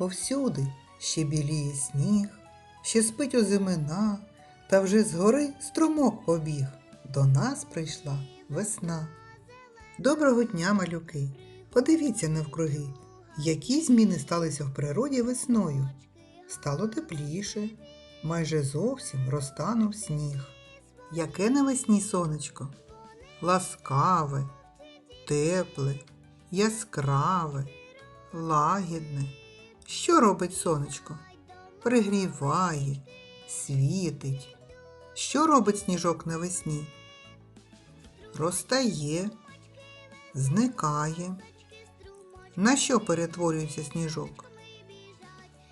Повсюди ще біліє сніг, ще спить озимина, та вже згори струмок побіг. До нас прийшла весна. Доброго дня, малюки! Подивіться навкруги, які зміни сталися в природі весною. Стало тепліше, майже зовсім розтанув сніг. Яке навесні сонечко? Ласкаве, тепле, яскраве, лагідне. Що робить сонечко? Пригріває, світить. Що робить сніжок навесні? Розтає, зникає. На що перетворюється сніжок?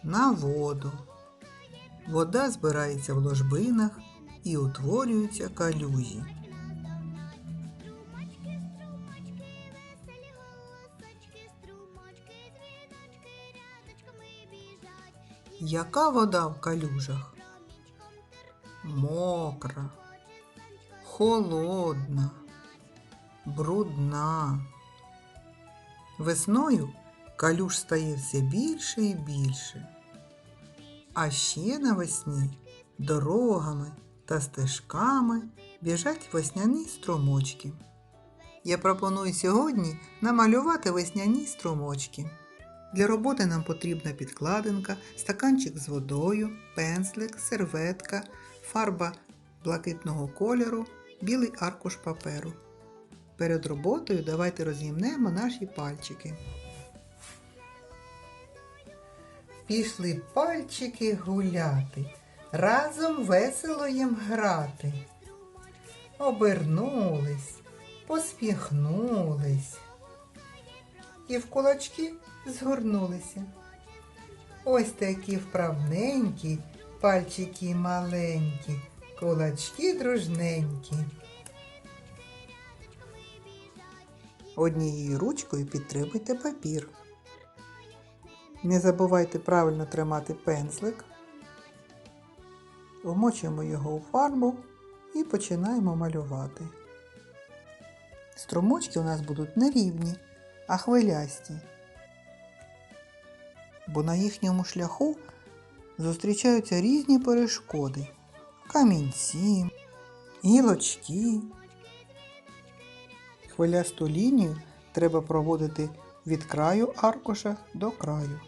На воду. Вода збирається в ложбинах і утворюються калюжі. Яка вода в калюжах? Мокра, холодна, брудна. Весною калюж стає все більше і більше. А ще навесні дорогами та стежками біжать весняні струмочки. Я пропоную сьогодні намалювати весняні струмочки. Для роботи нам потрібна підкладинка, стаканчик з водою, пензлик, серветка, фарба блакитного кольору, білий аркуш паперу. Перед роботою давайте розімнемо наші пальчики. Пішли пальчики гуляти, разом весело їм грати. Обернулись, поспіхнулись і в кулачки згорнулися. Ось такі вправненькі, пальчики маленькі, кулачки дружненькі. Однією ручкою підтримуйте папір. Не забувайте правильно тримати пензлик. Вмочуємо його у фарбу і починаємо малювати. Струмочки у нас будуть не рівні, а хвилясті. Бо на їхньому шляху зустрічаються різні перешкоди, камінці, гілочки. Хвилясту лінію треба проводити від краю аркуша до краю.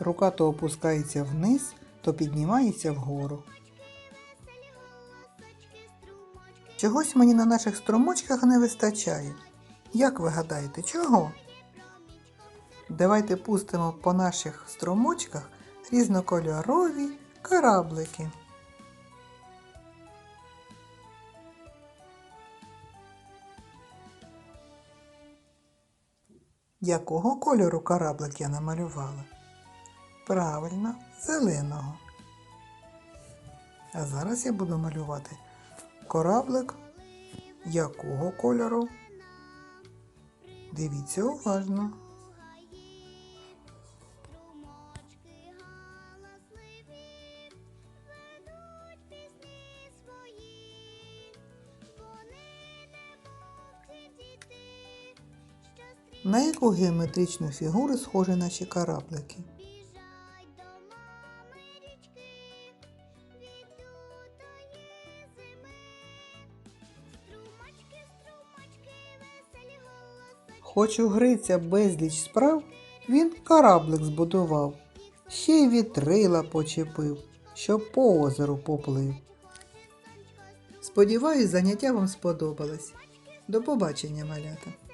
Рука то опускається вниз, то піднімається вгору. Чогось мені на наших струмочках не вистачає. Як ви гадаєте, чого? Давайте пустимо по наших струмочках різнокольорові кораблики. Якого кольору кораблик я намалювала? Правильно, зеленого. А зараз я буду малювати кораблик якого кольору? Дивіться уважно. На яку геометричну фігуру схожі наші кораблики? Хоч у Гриця безліч справ, він кораблик збудував, ще й вітрила почепив, щоб по озеру поплив. Сподіваюсь, заняття вам сподобалось. До побачення, малята!